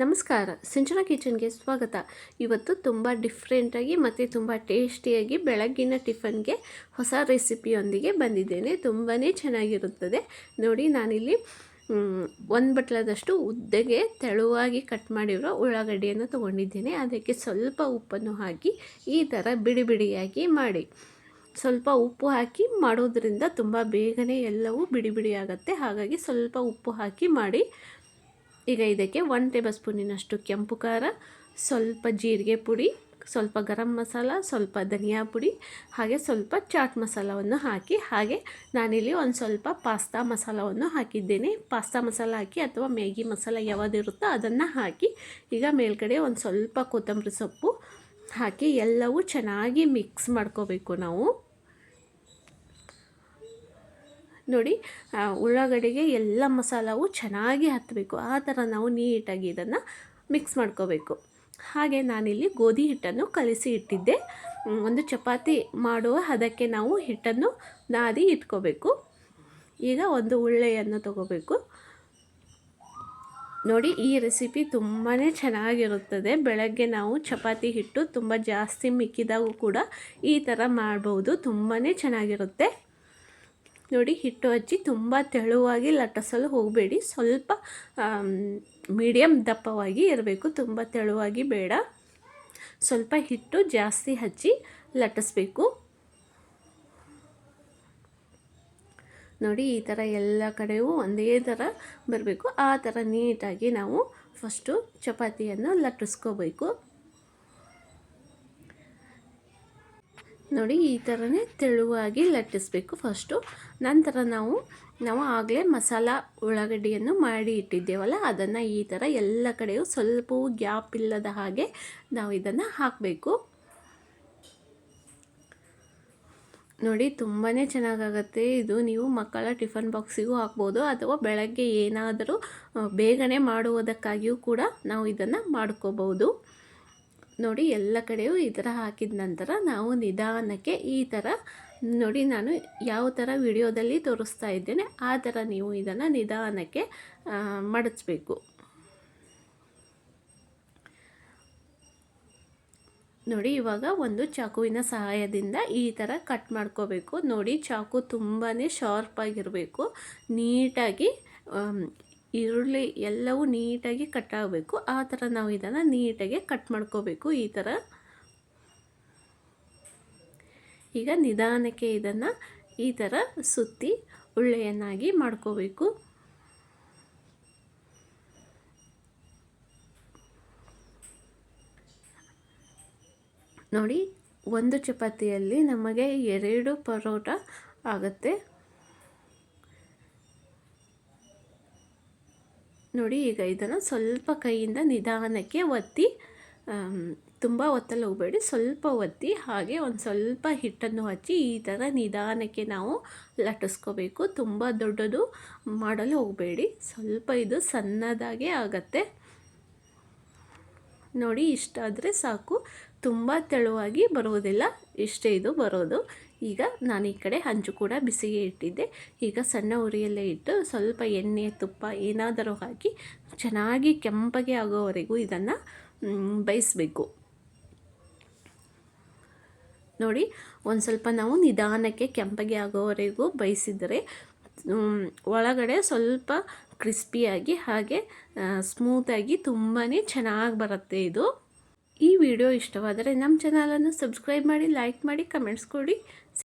ನಮಸ್ಕಾರ, ಸಿಂಚನ ಕಿಚನ್ಗೆ ಸ್ವಾಗತ. ಇವತ್ತು ತುಂಬ ಡಿಫ್ರೆಂಟಾಗಿ ಮತ್ತು ತುಂಬ ಟೇಸ್ಟಿಯಾಗಿ ಬೆಳಗ್ಗಿನ ಟಿಫನ್ಗೆ ಹೊಸ ರೆಸಿಪಿಯೊಂದಿಗೆ ಬಂದಿದ್ದೇನೆ. ತುಂಬಾ ಚೆನ್ನಾಗಿರುತ್ತದೆ. ನೋಡಿ, ನಾನಿಲ್ಲಿ ಒಂದು ಬಟ್ಲದಷ್ಟು ಉದ್ದಗೆ ತೆಳುವಾಗಿ ಕಟ್ ಮಾಡಿರೋ ಉಳ್ಳಾಗಡ್ಡಿಯನ್ನು ತೊಗೊಂಡಿದ್ದೇನೆ. ಅದಕ್ಕೆ ಸ್ವಲ್ಪ ಉಪ್ಪನ್ನು ಹಾಕಿ, ಈ ಥರ ಬಿಡಿ ಬಿಡಿಯಾಗಿ ಮಾಡಿ. ಸ್ವಲ್ಪ ಉಪ್ಪು ಹಾಕಿ ಮಾಡೋದ್ರಿಂದ ತುಂಬ ಬೇಗನೆ ಎಲ್ಲವೂ ಬಿಡಿ ಬಿಡಿ ಆಗುತ್ತೆ. ಹಾಗಾಗಿ ಸ್ವಲ್ಪ ಉಪ್ಪು ಹಾಕಿ ಮಾಡಿ ಈಗ ಇದಕ್ಕೆ ಒನ್ ಟೇಬಲ್ ಸ್ಪೂನಿನಷ್ಟು ಕೆಂಪು ಖಾರ, ಸ್ವಲ್ಪ ಜೀರಿಗೆ ಪುಡಿ, ಸ್ವಲ್ಪ ಗರಂ ಮಸಾಲ, ಸ್ವಲ್ಪ ಧನಿಯಾ ಪುಡಿ, ಹಾಗೆ ಸ್ವಲ್ಪ ಚಾಟ್ ಮಸಾಲವನ್ನು ಹಾಕಿ, ಹಾಗೆ ನಾನಿಲ್ಲಿ ಒಂದು ಸ್ವಲ್ಪ ಪಾಸ್ತಾ ಮಸಾಲವನ್ನು ಹಾಕಿದ್ದೇನೆ. ಪಾಸ್ತಾ ಮಸಾಲ ಹಾಕಿ ಅಥವಾ ಮ್ಯಾಗಿ ಮಸಾಲ ಯಾವುದಿರುತ್ತೋ ಅದನ್ನು ಹಾಕಿ, ಈಗ ಮೇಲ್ಗಡೆ ಒಂದು ಸ್ವಲ್ಪ ಕೊತ್ತಂಬರಿ ಸೊಪ್ಪು ಹಾಕಿ ಎಲ್ಲವೂ ಚೆನ್ನಾಗಿ ಮಿಕ್ಸ್ ಮಾಡ್ಕೋಬೇಕು ನಾವು. ನೋಡಿ ಉಳ್ಳಾಗಡ್ಡೆಗೆ ಎಲ್ಲ ಮಸಾಲವು ಚೆನ್ನಾಗಿ ಹತ್ತಬೇಕು ಆ ಥರ ನಾವು ನೀಟಾಗಿ ಇದನ್ನು ಮಿಕ್ಸ್ ಮಾಡ್ಕೋಬೇಕು. ಹಾಗೆ ನಾನಿಲ್ಲಿ ಗೋಧಿ ಹಿಟ್ಟನ್ನು ಕಲಿಸಿ ಇಟ್ಟಿದ್ದೆ. ಒಂದು ಚಪಾತಿ ಮಾಡುವ ಅದಕ್ಕೆ ನಾವು ಹಿಟ್ಟನ್ನು ನಾದಿ ಇಟ್ಕೋಬೇಕು. ಈಗ ಒಂದು ಉಳ್ಳೆಯನ್ನು ತಗೋಬೇಕು. ನೋಡಿ, ಈ ರೆಸಿಪಿ ತುಂಬಾ ಚೆನ್ನಾಗಿರುತ್ತದೆ. ಬೆಳಗ್ಗೆ ನಾವು ಚಪಾತಿ ಹಿಟ್ಟು ತುಂಬ ಜಾಸ್ತಿ ಮಿಕ್ಕಿದಾಗೂ ಕೂಡ ಈ ಥರ ಮಾಡ್ಬೋದು. ತುಂಬಾ ಚೆನ್ನಾಗಿರುತ್ತೆ. ನೋಡಿ ಹಿಟ್ಟು ಹಚ್ಚಿ ತುಂಬ ತೆಳುವಾಗಿ ಲಟ್ಟಿಸಲು ಹೋಗಬೇಡಿ. ಸ್ವಲ್ಪ ಮೀಡಿಯಮ್ ದಪ್ಪವಾಗಿ ಇರಬೇಕು. ತುಂಬ ತೆಳುವಾಗಿ ಬೇಡ. ಸ್ವಲ್ಪ ಹಿಟ್ಟು ಜಾಸ್ತಿ ಹಚ್ಚಿ ಲಟ್ಟಿಸ್ಬೇಕು ನೋಡಿ ಈ ಥರ ಎಲ್ಲ ಕಡೆಯೂ ಒಂದೇ ಥರ ಬರಬೇಕು. ಆ ಥರ ನೀಟಾಗಿ ನಾವು ಫಸ್ಟು ಚಪಾತಿಯನ್ನು ಲಟ್ಟಿಸ್ಕೋಬೇಕು ನೋಡಿ, ಈ ಥರನೇ ತೆಳುವಾಗಿ ಲಟ್ಟಿಸ್ಬೇಕು. ಫಸ್ಟು ನಂತರ ನಾವು ನಾವು ಆಗಲೇ ಮಸಾಲ ಉಳ್ಳಾಗಡ್ಡಿಯನ್ನು ಮಾಡಿ ಇಟ್ಟಿದ್ದೇವಲ್ಲ, ಅದನ್ನು ಈ ಥರ ಎಲ್ಲ ಕಡೆಯೂ ಸ್ವಲ್ಪವೂ ಗ್ಯಾಪ್ ಇಲ್ಲದ ಹಾಗೆ ನಾವು ಇದನ್ನು ಹಾಕಬೇಕು. ನೋಡಿ ತುಂಬಾ ಚೆನ್ನಾಗಾಗತ್ತೆ. ಇದು ನೀವು ಮಕ್ಕಳ ಟಿಫನ್ ಬಾಕ್ಸಿಗೂ ಹಾಕ್ಬೋದು, ಅಥವಾ ಬೆಳಗ್ಗೆ ಏನಾದರೂ ಬೇಗನೆ ಮಾಡುವುದಕ್ಕಾಗಿಯೂ ಕೂಡ ನಾವು ಇದನ್ನು ಮಾಡ್ಕೋಬೋದು ನೋಡಿ ಎಲ್ಲ ಕಡೆಯೂ ಈ ಥರ ಹಾಕಿದ ನಂತರ ನಾವು ನಿಧಾನಕ್ಕೆ ಈ ಥರ ನೋಡಿ ನಾನು ಯಾವ ಥರ ವಿಡಿಯೋದಲ್ಲಿ ತೋರಿಸ್ತಾ ಇದ್ದೇನೆ, ಆ ಥರ ನೀವು ಇದನ್ನು ನಿಧಾನಕ್ಕೆ ಮಡಚಬೇಕು. ನೋಡಿ ಇವಾಗ ಒಂದು ಚಾಕುವಿನ ಸಹಾಯದಿಂದ ಈ ಥರ ಕಟ್ ಮಾಡ್ಕೋಬೇಕು. ನೋಡಿ ಚಾಕು ತುಂಬಾ ಶಾರ್ಪಾಗಿರಬೇಕು ನೀಟಾಗಿ ಈರುಳ್ಳಿ ಎಲ್ಲವೂ ನೀಟಾಗಿ ಕಟ್ ಆಗಬೇಕು. ಆ ಥರ ನಾವು ಇದನ್ನು ನೀಟಾಗಿ ಕಟ್ ಮಾಡ್ಕೋಬೇಕು ಈ ಥರ. ಈಗ ನಿಧಾನಕ್ಕೆ ಇದನ್ನು ಈ ಥರ ಸುತ್ತಿ ಉಳ್ಳೆಯನ್ನಾಗಿ ಮಾಡ್ಕೋಬೇಕು. ನೋಡಿ, ಒಂದು ಚಪಾತಿಯಲ್ಲಿ ನಮಗೆ ಎರಡು ಪರೋಟ ಆಗುತ್ತೆ. ನೋಡಿ, ಈಗ ಇದನ್ನು ಸ್ವಲ್ಪ ಕೈಯಿಂದ ನಿಧಾನಕ್ಕೆ ಒತ್ತಿ ತುಂಬ ಒತ್ತಲು ಹೋಗಬೇಡಿ, ಸ್ವಲ್ಪ ಒತ್ತಿ ಹಾಗೆ ಒಂದು ಸ್ವಲ್ಪ ಹಿಟ್ಟನ್ನು ಹಚ್ಚಿ ಈ ಥರ ನಿಧಾನಕ್ಕೆ ನಾವು ಲಟ್ಟಿಸ್ಕೋಬೇಕು. ತುಂಬ ದೊಡ್ಡದು ಮಾಡಲು ಹೋಗಬೇಡಿ. ಸ್ವಲ್ಪ ಇದು ಸಣ್ಣದಾಗೆ ಆಗತ್ತೆ. ನೋಡಿ, ಇಷ್ಟಾದರೆ ಸಾಕು. ತುಂಬ ತೆಳುವಾಗಿ ಬರೋದಿಲ್ಲ, ಇಷ್ಟೇ ಇದು ಬರೋದು. ಈಗ ನಾನು ಈ ಕಡೆ ಹಂಚು ಕೂಡ ಬಿಸಿಗೆ ಇಟ್ಟಿದ್ದೆ. ಈಗ ಸಣ್ಣ ಉರಿಯಲ್ಲೇ ಇಟ್ಟು ಸ್ವಲ್ಪ ಎಣ್ಣೆ, ತುಪ್ಪ ಏನಾದರೂ ಹಾಕಿ ಚೆನ್ನಾಗಿ ಕೆಂಪಗೆ ಆಗೋವರೆಗೂ ಇದನ್ನು ಬೇಯಿಸಬೇಕು. ನೋಡಿ, ಒಂದು ಸ್ವಲ್ಪ ನಾವು ನಿಧಾನಕ್ಕೆ ಕೆಂಪಗೆ ಆಗೋವರೆಗೂ ಬೇಯಿಸಿದರೆ ಒಳಗಡೆ ಸ್ವಲ್ಪ ಕ್ರಿಸ್ಪಿಯಾಗಿ ಹಾಗೆ ಸ್ಮೂತಾಗಿ ತುಂಬಾ ಚೆನ್ನಾಗಿ ಬರುತ್ತೆ ಇದು. ಈ ವಿಡಿಯೋ ಇಷ್ಟವಾದರೆ ನಮ್ಮ ಚಾನಲನ್ನು ಸಬ್ಸ್ಕ್ರೈಬ್ ಮಾಡಿ ಲೈಕ್ ಮಾಡಿ ಕಮೆಂಟ್ಸ್ ಕೊಡಿ.